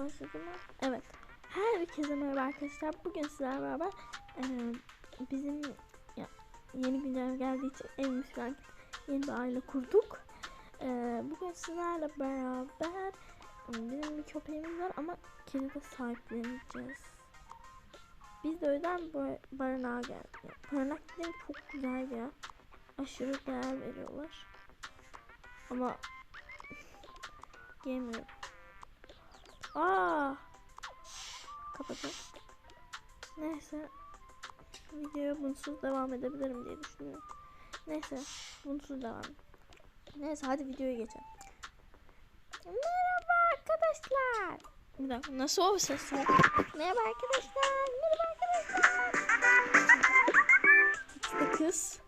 başladı mı? Evet. Herkese merhaba arkadaşlar. Bugün sizlerle beraber e, bizim ya, yeni güncel geldiği için evimiz falan yeni bir aile kurduk. E, bugün sizlerle beraber bizim bir köpeğimiz var ama kedi de sahipleneceğiz. Biz de bu barınağa geldik. Barınak dediğim çok güzel ya. Aşırı değer veriyorlar. Ama yemiyorum. Aa! Kapatalım. Neyse. Videoya bunsuz devam edebilirim diye düşünüyorum. Neyse. Bunsuz devam. Neyse hadi videoya geçelim. Merhaba arkadaşlar. Bir dakika nasıl o ses? Merhaba arkadaşlar. Merhaba arkadaşlar. İşte kız.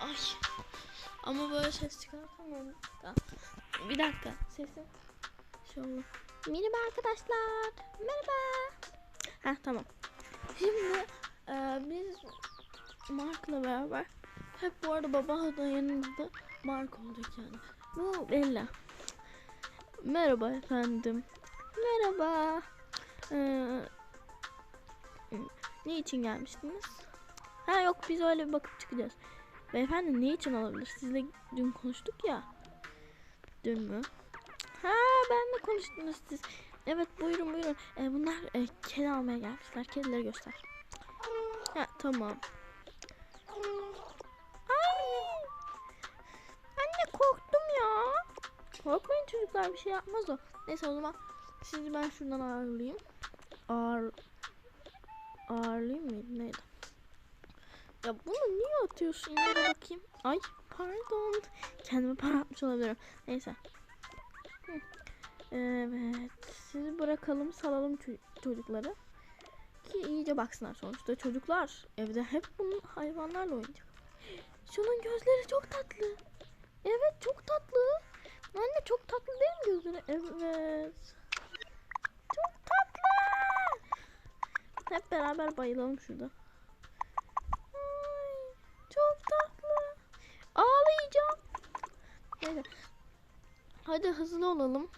Ay. Ama böyle ses çıkartamıyorum. Bir dakika. Sesim. Şöyle. Merhaba arkadaşlar. Merhaba. Ha tamam. Şimdi e, biz Mark'la beraber hep bu arada baba da yanımızda Mark olacak yani. Bu Bella. Merhaba efendim. Merhaba. Ee, ne için gelmiştiniz? Ha yok biz öyle bir bakıp çıkacağız. Beyefendi ne için olabilir? Sizle dün konuştuk ya. Dün mü? Ha ben de konuştunuz siz. Evet buyurun buyurun. Ee, bunlar e, kedi almaya gelmişler. Kedileri göster. Ha tamam. Ay. Anne korktum ya. Korkmayın çocuklar bir şey yapmaz o. Neyse o zaman sizi ben şuradan ağırlayayım. Ağır ağırlayayım mıydı neydi? Ya bunu niye atıyorsun yere bakayım. Ay pardon. Kendime para atmış olabilirim. Neyse. Evet. Sizi bırakalım salalım ço- çocukları. Ki iyice baksınlar sonuçta çocuklar evde hep bunun hayvanlarla oynayacak. Şunun gözleri çok tatlı. Evet çok tatlı. Anne çok tatlı değil mi gözleri? Evet. Çok tatlı. Hep beraber bayılalım şurada. Ay, çok tatlı. Ağlayacağım. Neyse. Hadi hızlı olalım.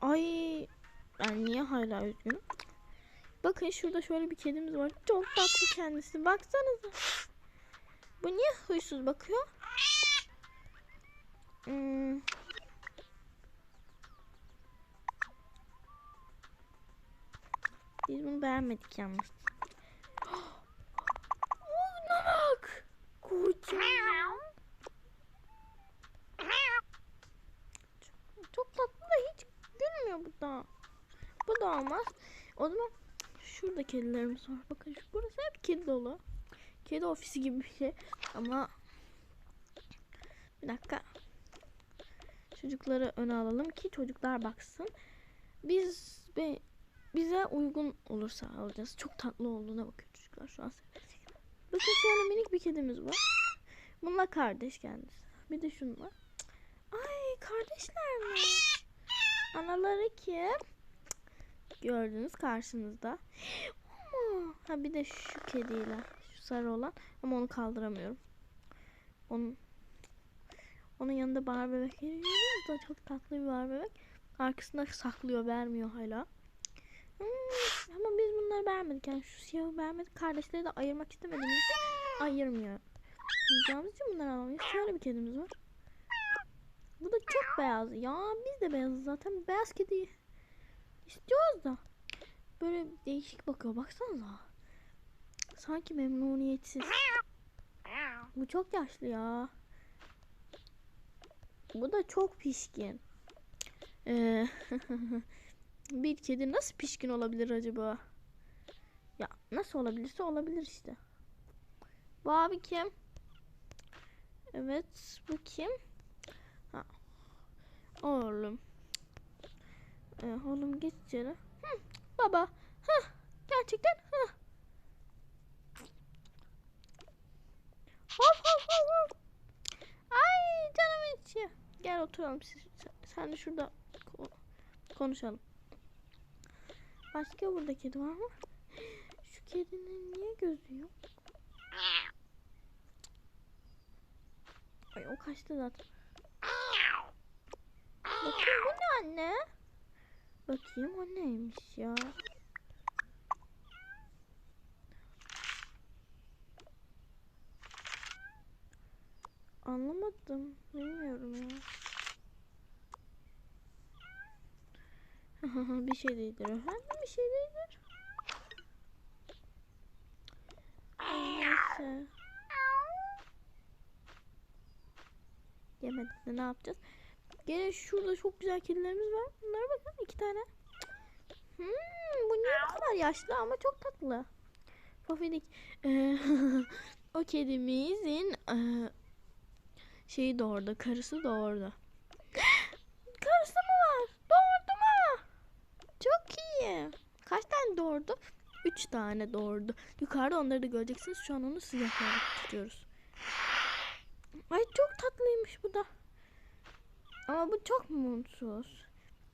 Ay ben niye hala üzgünüm? Bakın şurada şöyle bir kedimiz var. Çok tatlı kendisi. Baksanıza. Bu niye huysuz bakıyor? Hmm. Biz bunu beğenmedik yalnız. Ona bak. Kocaman. Çok tatlı da hiç gülmüyor bu da. Bu da olmaz. O zaman şurada kedilerimiz var. Bakın şu burası hep kedi dolu. Kedi ofisi gibi bir şey. Ama bir dakika. Çocukları öne alalım ki çocuklar baksın. Biz be, bize uygun olursa alacağız. Çok tatlı olduğuna bakın çocuklar şu an. Bakın şöyle minik bir kedimiz var. Bununla kardeş kendisi. Bir de şunun var. Ay kardeşler mi? Anaları kim? Gördünüz karşınızda. Ha bir de şu kediyle şu sarı olan ama onu kaldıramıyorum. Onun onun yanında bar bebek da çok tatlı bir bar bebek. Arkasında saklıyor, vermiyor hala. Hmm, ama biz bunları beğenmedik. Yani şu siyahı beğenmedik. Kardeşleri de ayırmak istemediğimiz için ayırmıyor. Yiyeceğimiz için bunları alamayız. Şöyle bir kedimiz var. Bu da çok beyaz. Ya biz de beyazız zaten. Beyaz kedi istiyoruz da. Böyle değişik bakıyor. Baksanıza. Sanki memnuniyetsiz. Bu çok yaşlı ya. Bu da çok pişkin. Ee, bir kedi nasıl pişkin olabilir acaba? Ya nasıl olabilirse olabilir işte. Bu abi kim? Evet bu kim? Oğlum. Ee, oğlum geç içeri. Hı, baba. Hı, gerçekten. Hı. Hop hop hop hop. Ay canım içi. Gel oturalım. Siz- Sen, de şurada ko- konuşalım. Başka burada kedi var mı? Şu kedinin niye gözü yok? Ay o kaçtı zaten. Bakayım bu ne anne? Bakayım o neymiş ya. Anlamadım. Bilmiyorum ya. bir şey değildir efendim. Bir şey değildir. Neyse. Yemedik de ne yapacağız? Gene şurada çok güzel kedilerimiz var. Bunlara bakın iki tane. Hmm, bu niye bu kadar yaşlı ama çok tatlı. Pofidik. Ee, o kedimizin ee, şeyi doğurdu. Karısı doğurdu. Karısı mı var? Doğurdu mu? Çok iyi. Kaç tane doğurdu? Üç tane doğurdu. Yukarıda onları da göreceksiniz. Şu an onu sıcaklarda tutuyoruz. Ay çok tatlıymış bu da. Ama bu çok mutsuz.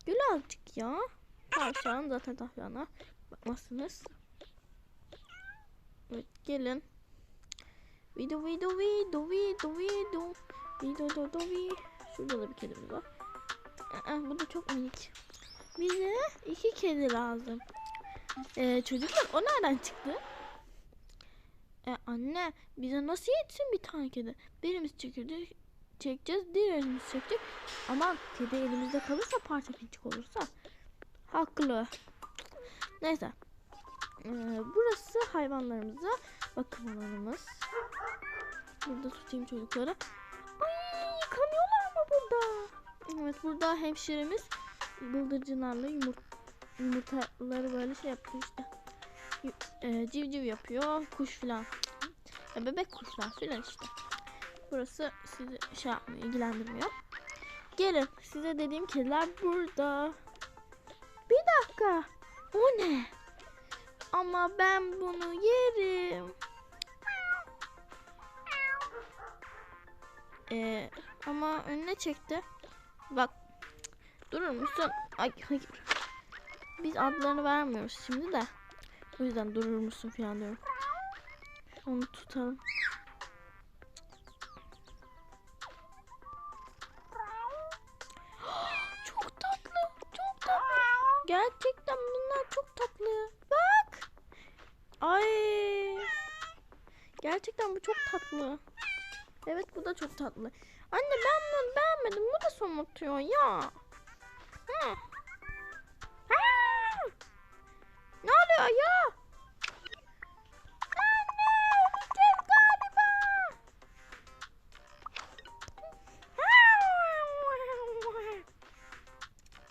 Gül azıcık ya. Tavşan zaten tavşana. Bakmazsınız. Evet gelin. Video video video video video. Video video video. Şurada da bir kedimiz var. Aa, bu da çok minik. Bize iki kedi lazım. Ee, çocuklar o nereden çıktı? E, anne bize nasıl yetsin bir tane kedi? Birimiz çekirdek çekeceğiz, diğerimiz çekecek. Ama kedi elimizde kalırsa parça pinçik olursa haklı. Neyse. Ee, burası hayvanlarımıza bakım alanımız. Burada tutayım çocukları. Ay yıkanıyorlar mı burada? Evet burada hemşiremiz bıldırcınlarla yumurt yumurtaları böyle şey yapıyor işte. E, civciv yapıyor. Kuş filan. Ya bebek kuşlar filan işte. Burası sizi şey yapmıyor, ilgilendirmiyor. Gelin size dediğim kediler burada. Bir dakika. O ne? Ama ben bunu yerim. Ee, ama önüne çekti. Bak. Durur musun? Ay hayır. Biz adlarını vermiyoruz şimdi de. O yüzden durur musun falan diyorum. Onu tutalım. Tatlı. Anne ben bunu beğenmedim. Bu da somurtuyor ya. Hı. Ha! Ne oluyor ya?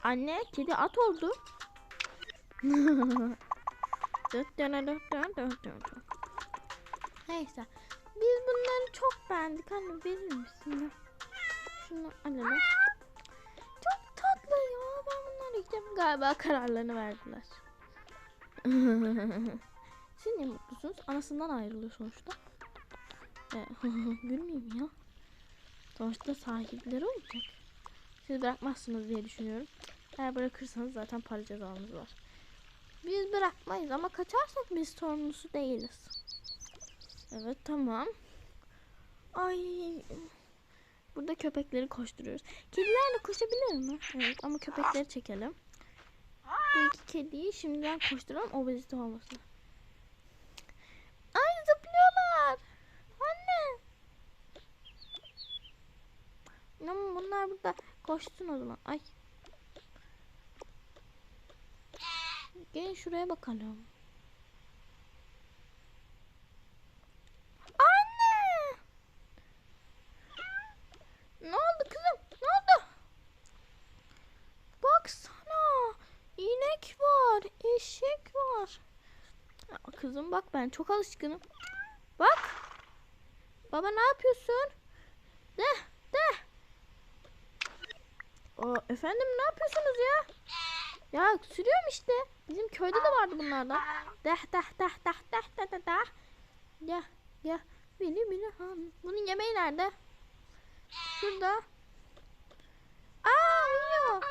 Anne kedi at oldu. Neyse. Biz bunları çok beğendik. Anne verir misin? Şunu alalım. Çok tatlı ya. Ben bunları yiyeceğim. Galiba kararlarını verdiler. Siz niye mutlusunuz? Anasından ayrılıyor sonuçta. Ee, Gülmeyeyim ya. Sonuçta sahipleri olacak. Siz bırakmazsınız diye düşünüyorum. Eğer bırakırsanız zaten para cezamız var. Biz bırakmayız ama kaçarsak biz sorumlusu değiliz. Evet tamam. Ay. Burada köpekleri koşturuyoruz. Kedilerle koşabilir mi? Evet ama köpekleri çekelim. Bu iki kediyi şimdiden koşturalım obezite olmasın. Ay zıplıyorlar. Anne. Ama bunlar burada koşsun o zaman. Ay. Gelin şuraya bakalım. Anne! Ne oldu kızım? Ne oldu? Baksana. İnek var. Eşek var. Ya kızım bak ben çok alışkınım. Bak. Baba ne yapıyorsun? De de. Aa, efendim ne yapıyorsunuz ya? Ya sürüyorum işte. Bizim köyde de vardı bunlardan. Deh deh deh deh deh deh deh deh. Ya ya. Bili bili han. Bunun yemeği nerede? Şurada. Aa uyuyor.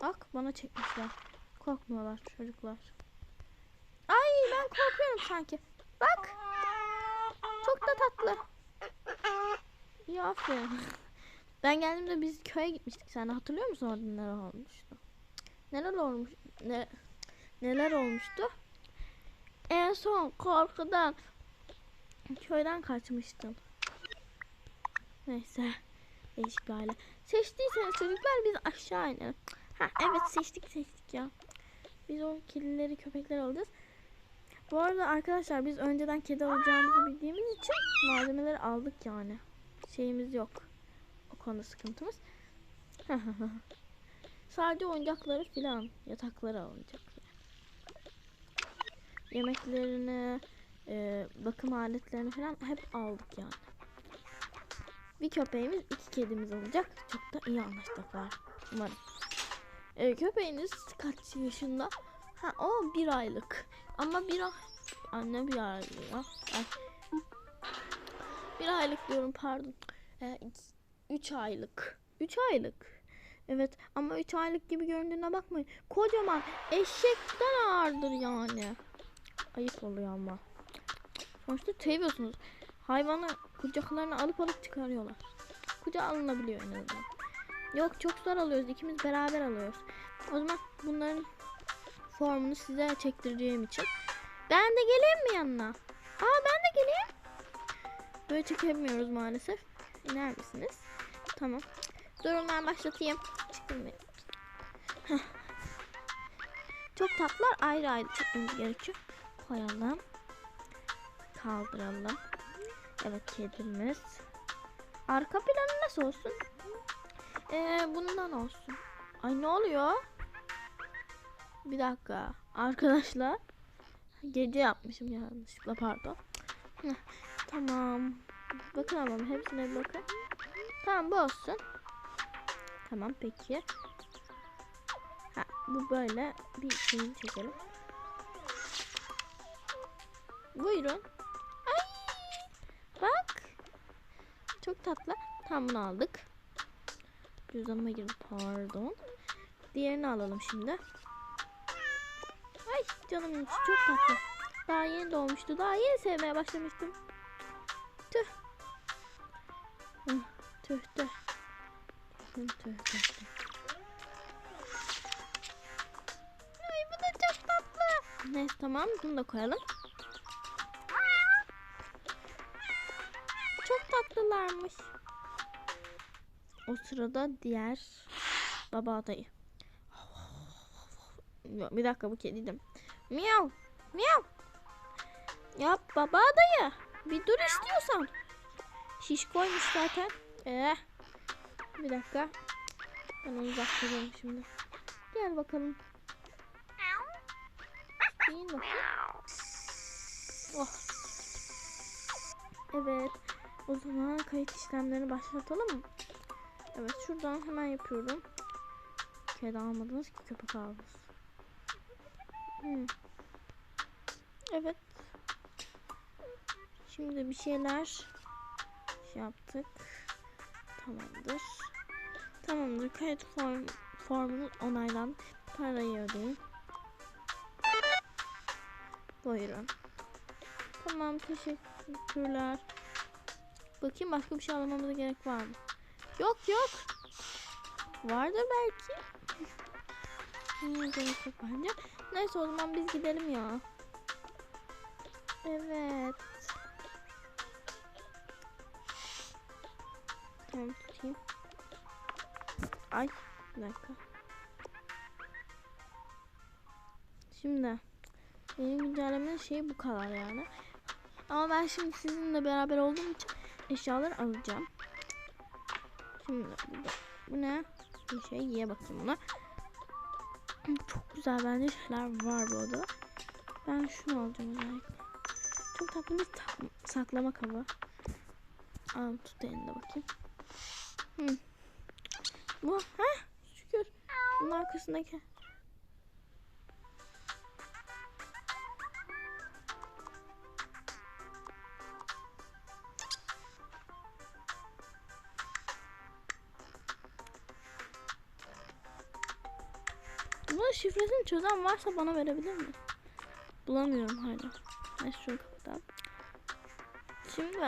Bak bana çekmişler. Korkmuyorlar çocuklar. Ben korkuyorum sanki. Bak. Çok da tatlı. İyi aferin. Ben geldiğimde biz köye gitmiştik. Sen hatırlıyor musun orada neler olmuştu? neler olmuş ne, neler olmuştu? En son korkudan köyden kaçmıştım. Neyse. Değişik bir. Seçtiyseniz çocuklar biz aşağı inelim. Ha evet seçtik seçtik ya. Biz o kedileri köpekler alacağız. Bu arada arkadaşlar biz önceden kedi alacağımızı bildiğimiz için malzemeleri aldık yani. Şeyimiz yok. O konuda sıkıntımız. Sadece oyuncakları filan, yatakları alınacak. Yemeklerini, e, bakım aletlerini falan hep aldık yani. Bir köpeğimiz, iki kedimiz olacak. Çok da iyi anlaşacaklar. Umarım. E, köpeğiniz kaç yaşında? Ha o bir aylık. Ama bir. Anne bir aylık. Ay. Bir aylık diyorum pardon. E, iki- üç aylık. Üç aylık. Evet ama üç aylık gibi göründüğüne bakmayın. Kocaman eşekten ağırdır yani. Ayıp oluyor ama. Sonuçta seviyorsunuz. Hayvanı kucaklarına alıp alıp çıkarıyorlar. Kucağa alınabiliyor en azından. Yok çok zor alıyoruz. İkimiz beraber alıyoruz. O zaman bunların formunu size çektireceğim için. Ben de geleyim mi yanına? Aa ben de geleyim. Böyle çekemiyoruz maalesef. İner misiniz? Tamam. Durun ben başlatayım. Çıkın. Çok tatlılar ayrı ayrı çekmemiz gerekiyor. Koyalım. Kaldıralım. Evet kedimiz. Arka planı nasıl olsun? Ee, bundan olsun. Ay ne oluyor? Bir dakika. Arkadaşlar. Gece yapmışım yanlışlıkla pardon. Tamam. Bakın ama hepsine bir bakın. Tamam bu olsun. Tamam peki. Ha, bu böyle bir şeyini çekelim. Buyurun. Ay! Bak. Çok tatlı. Tam bunu aldık. Cüzdanıma girdi pardon. Diğerini alalım şimdi. Ay canım çok tatlı. Daha yeni doğmuştu. Daha yeni sevmeye başlamıştım. Tüh. Tüh tüh. Tüh tüh tüh. tüh. Ay. Neyse tamam bunu da koyalım. Çok tatlılarmış. O sırada diğer baba adayı. Bir dakika bu kediydim. Miyav. Miyav. Ya baba adayı. Bir dur istiyorsan. Şiş koymuş zaten. Eh. Bir dakika. Ben onu uzaklaştırıyorum şimdi. Gel bakalım. Yiyin bakayım. Oh. Evet. O zaman kayıt işlemlerini başlatalım mı? Evet şuradan hemen yapıyorum. Kedi almadınız ki köpek aldınız. Evet. Şimdi bir şeyler şey yaptık. Tamamdır. Tamamdır. Kayıt form, formunu onaylan. Parayı ödeyin. Buyurun. Tamam teşekkürler. Bakayım başka bir şey almamıza gerek var mı? Yok yok. Vardır belki. Hmm, gerek yok bence. Neyse o zaman biz gidelim ya. Evet. Tamam tutayım. Ay bir dakika. Şimdi benim güncellemenin şeyi bu kadar yani. Ama ben şimdi sizinle beraber olduğum için eşyaları alacağım. Şimdi burada bu ne? Bir şey yiye bakayım buna. Çok güzel bence şeyler var bu odada. Ben şunu alacağım özellikle. Çok tatlı bir ta- saklama kabı. Al tut elinde bakayım. Hı. Bu ha şükür. Bunun arkasındaki. Şifresini çözen varsa bana verebilir mi? Bulamıyorum hala. Neyse şunu kapatalım. Şimdi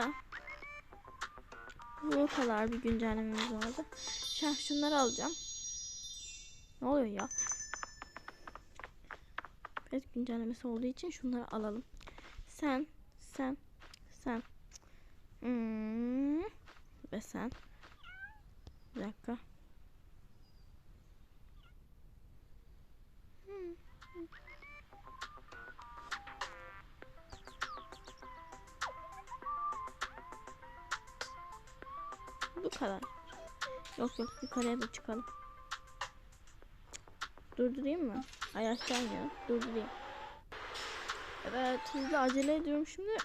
bu kadar bir güncellememiz vardı. Şu an şunları alacağım. Ne oluyor ya? Evet güncellemesi olduğu için şunları alalım. Sen, sen, sen. Hmm. Ve sen. Bir dakika. Bu kadar. Yok yok yukarıya da çıkalım. Durdurayım mı? Ay aşağı inelim. Durdurayım. Evet hızlı acele ediyorum şimdi.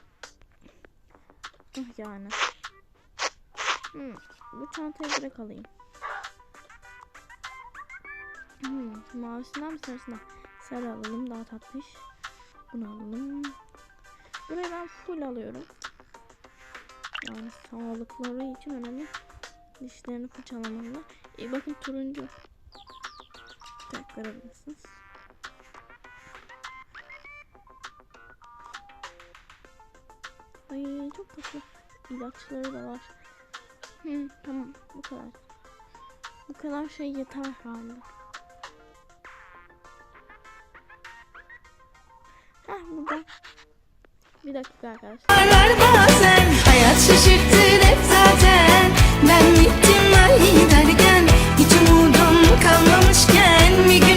Ah, Yani. Hmm, bu çantayı direkt alayım. Hmm, mavisinden mi sarısından? Sarı alalım daha tatlış. Bunu alalım. Burayı ben full alıyorum. Yani sağlıkları için önemli. Dişlerini fırçalamalı. İyi bakın turuncu. Tek görebilirsiniz. Ay çok tatlı. İlaçları da var. Hı, tamam bu kadar. Bu kadar şey yeter herhalde. Bir dakika arkadaşlar. Bazen hayat şaşırtır hep zaten Ben bittim ay derken hiç umudum kalmamışken bir gün